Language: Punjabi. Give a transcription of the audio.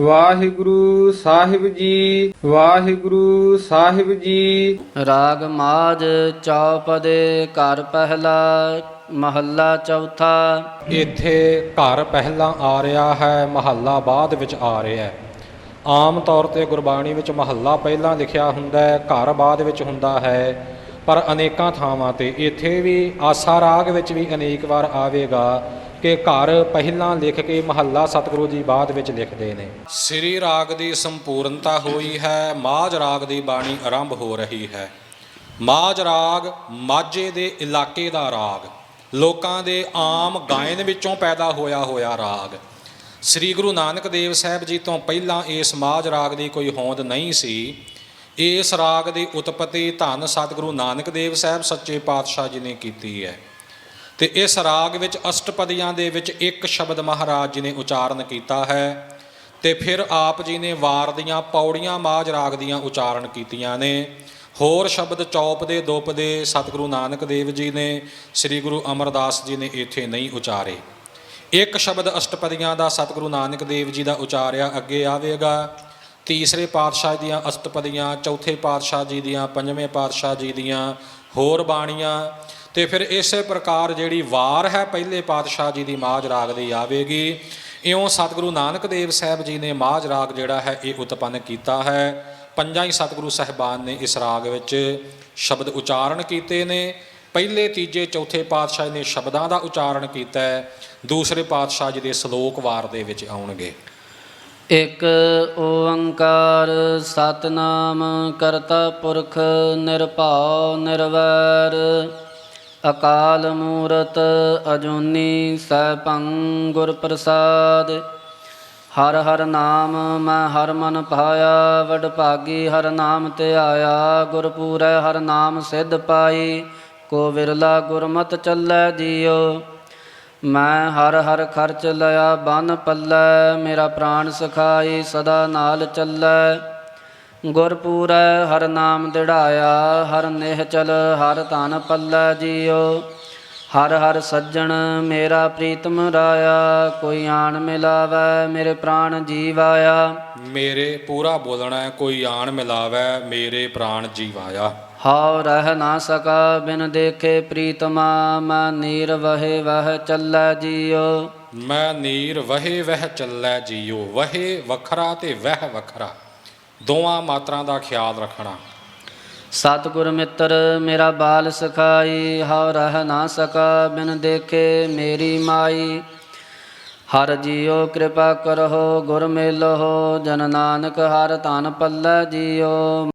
ਵਾਹਿਗੁਰੂ ਸਾਹਿਬ ਜੀ ਵਾਹਿਗੁਰੂ ਸਾਹਿਬ ਜੀ। ਰਾਗ ਮਾਜ ਚੌਪਦੇ ਘਰ ਪਹਿਲਾ ਮਹੱਲਾ ਚੌਥਾ। ਇੱਥੇ ਘਰ ਪਹਿਲਾਂ ਆ ਰਿਹਾ ਹੈ ਮਹੱਲਾ ਬਾਅਦ ਵਿੱਚ ਆ ਰਿਹਾ ਹੈ। ਆਮ ਤੌਰ ਤੇ ਗੁਰਬਾਣੀ ਵਿੱਚ ਮਹੱਲਾ ਪਹਿਲਾਂ ਲਿਖਿਆ ਹੁੰਦਾ ਹੈ ਘਰ ਬਾਅਦ ਵਿੱਚ ਹੁੰਦਾ ਹੈ। ਪਰ ਅਨੇਕਾਂ ਥਾਵਾਂ ਤੇ ਇੱਥੇ ਵੀ ਆਸਾ ਰਾਗ ਵਿੱਚ ਵੀ ਅਨੇਕ ਵਾਰ ਆਵੇਗਾ ਕਿ ਘਰ ਪਹਿਲਾਂ ਲਿਖ ਕੇ ਮਹੱਲਾ ਸਤਿਗੁਰੂ ਜੀ ਬਾਅਦ ਵਿੱਚ ਲਿਖਦੇ ਨੇ। ਸ੍ਰੀ ਰਾਗ ਦੀ ਸੰਪੂਰਨਤਾ ਹੋਈ ਹੈ, ਮਾਝ ਰਾਗ ਦੀ ਬਾਣੀ ਆਰੰਭ ਹੋ ਰਹੀ ਹੈ। ਮਾਝ ਰਾਗ ਮਾਝੇ ਦੇ ਇਲਾਕੇ ਦਾ ਰਾਗ, ਲੋਕਾਂ ਦੇ ਆਮ ਗਾਇਨ ਵਿੱਚੋਂ ਪੈਦਾ ਹੋਇਆ ਹੋਇਆ ਰਾਗ। ਸ੍ਰੀ ਗੁਰੂ ਨਾਨਕ ਦੇਵ ਸਾਹਿਬ ਜੀ ਤੋਂ ਪਹਿਲਾਂ ਇਸ ਮਾਝ ਰਾਗ ਦੀ ਕੋਈ ਹੋਂਦ ਨਹੀਂ ਸੀ। ਇਸ ਰਾਗ ਦੀ ਉਤਪਤੀ ਧੰਨ ਸਤਿਗੁਰੂ ਨਾਨਕ ਦੇਵ ਸਾਹਿਬ ਸੱਚੇ ਪਾਤਸ਼ਾਹ ਜੀ ਨੇ ਕੀਤੀ ਹੈ। ਤੇ ਇਸ ਰਾਗ ਵਿੱਚ ਅਸ਼ਟਪਦੀਆਂ ਦੇ ਵਿੱਚ ਇੱਕ ਸ਼ਬਦ ਮਹਾਰਾਜ ਜੀ ਨੇ ਉਚਾਰਨ ਕੀਤਾ ਹੈ ਤੇ ਫਿਰ ਆਪ ਜੀ ਨੇ ਵਾਰ ਦੀਆਂ ਪੌੜੀਆਂ ਮਾਝ ਰਾਗ ਦੀਆਂ ਉਚਾਰਨ ਕੀਤੀਆਂ ਨੇ। ਹੋਰ ਸ਼ਬਦ ਚੌਪ ਦੇ ਦੁੱਪ ਦੇ ਸਤਿਗੁਰੂ ਨਾਨਕ ਦੇਵ ਜੀ ਨੇ, ਸ੍ਰੀ ਗੁਰੂ ਅਮਰਦਾਸ ਜੀ ਨੇ ਇੱਥੇ ਨਹੀਂ ਉਚਾਰੇ। ਇੱਕ ਸ਼ਬਦ ਅਸ਼ਟਪਦੀਆਂ ਦਾ ਸਤਿਗੁਰੂ ਨਾਨਕ ਦੇਵ ਜੀ ਦਾ ਉਚਾਰਿਆ ਅੱਗੇ ਆਵੇਗਾ। ਤੀਸਰੇ ਪਾਤਸ਼ਾਹ ਦੀਆਂ ਅਸਤਪਦੀਆਂ ਚੌਥੇ ਪਾਤਸ਼ਾਹ ਜੀ ਦੀਆਂ, ਪੰਜਵੇਂ ਪਾਤਸ਼ਾਹ ਜੀ ਦੀਆਂ ਹੋਰ ਬਾਣੀਆਂ ਤੇ ਫਿਰ ਇਸੇ ਪ੍ਰਕਾਰ ਜਿਹੜੀ ਵਾਰ ਹੈ ਪਹਿਲੇ ਪਾਤਸ਼ਾਹ ਜੀ ਦੀ ਮਾਝ ਰਾਗ ਦੀ ਆਵੇਗੀ। ਇਉਂ ਸਤਿਗੁਰੂ ਨਾਨਕ ਦੇਵ ਸਾਹਿਬ ਜੀ ਨੇ ਮਾਝ ਰਾਗ ਜਿਹੜਾ ਹੈ ਇਹ ਉਤਪੰਨ ਕੀਤਾ ਹੈ। ਪੰਜਾਂ ਹੀ ਸਤਿਗੁਰੂ ਸਾਹਿਬਾਨ ਨੇ ਇਸ ਰਾਗ ਵਿੱਚ ਸ਼ਬਦ ਉਚਾਰਨ ਕੀਤੇ ਨੇ। ਪਹਿਲੇ, ਤੀਜੇ, ਚੌਥੇ ਪਾਤਸ਼ਾਹ ਨੇ ਸ਼ਬਦਾਂ ਦਾ ਉਚਾਰਨ ਕੀਤਾ ਹੈ। ਦੂਸਰੇ ਪਾਤਸ਼ਾਹ ਜੀ ਦੇ ਸ਼ਲੋਕ ਵਾਰ ਦੇ ਵਿੱਚ ਆਉਣਗੇ। ਇੱਕ ਓੰਕਾਰ ਸਤਨਾਮ ਕਰਤਾ ਪੁਰਖ ਨਿਰਭਉ ਨਿਰਵੈਰ, ਅਕਾਲ ਮੂਰਤ ਅਜੂਨੀ ਸੈਭੰ ਗੁਰ ਪ੍ਰਸਾਦ। ਹਰ ਹਰ ਨਾਮ ਮੈਂ ਹਰ ਮਨ ਭਾਇਆ ਵਡ ਭਾਗੀ ਹਰ ਨਾਮ ਤੇ ਆਇਆ। ਗੁਰ ਹਰ ਨਾਮ ਸਿਧ ਪਾਈ, ਕੋ ਵਿਰਲਾ ਗੁਰਮਤ ਚੱਲੈ ਜੀਓ। ਮੈਂ ਹਰ ਹਰ ਖਰਚ ਲਿਆ, ਬਨ ਪੱਲੈ, ਮੇਰਾ ਪ੍ਰਾਣ ਸਖਾਈ, ਸਦਾ ਨਾਲ ਚੱਲੈ। ਗੁਰਪੂਰੈ ਹਰ ਨਾਮ ਦਿੜਾਇਆ, ਹਰ ਨਿਹ ਚਲ ਹਰ ਧਨ ਪੱਲੈ ਜੀਓ। ਹਰ ਹਰ ਸੱਜਣ, ਮੇਰਾ ਪ੍ਰੀਤਮ ਰਾਇਆ, ਕੋਈ ਆਣ ਮਿਲਾਵੈ, ਮੇਰੇ ਪ੍ਰਾਣ ਜੀਵਾਇਆ। ਮੇਰੇ ਪੂਰਾ ਬੋਲਣਾ ਕੋਈ ਆਣ ਮਿਲਾਵੈ, ਮੇਰੇ ਪ੍ਰਾਣ ਜੀਵਾਇਆ। ਹਉ ਰਹਿ ਨਾ ਸਕਾ ਬਿਨ ਦੇਖੇ ਪ੍ਰੀਤਮਾ ਮੈਂ ਨੀਰ ਵਹੇ ਵਹ ਚੱਲੈ ਜੀਓ ਮੈਂ ਨੀਰ ਵਹੇ ਵਹਿ ਚੱਲੈ ਜੀਓ ਵਹੇ ਵੱਖਰਾ ਤੇ ਵਹਿ ਵੱਖਰਾ ਦੋਵਾਂ ਮਾਤਰਾਂ ਦਾ ਖਿਆਲ ਰੱਖਣਾ। ਸਤਿਗੁਰ ਮਿੱਤਰ ਮੇਰਾ ਬਾਲ ਸਖਾਈ ਹਉ ਰਹਿ ਨਾ ਸਕਾ ਬਿਨ ਦੇਖੇ ਮੇਰੀ ਮਾਈ। ਹਰ ਜੀਓ ਕਿਰਪਾ ਕਰੋ ਗੁਰ ਮੇਲੋ ਜਨ ਨਾਨਕ ਹਰ ਧਨ ਪੱਲੇ ਜੀਓ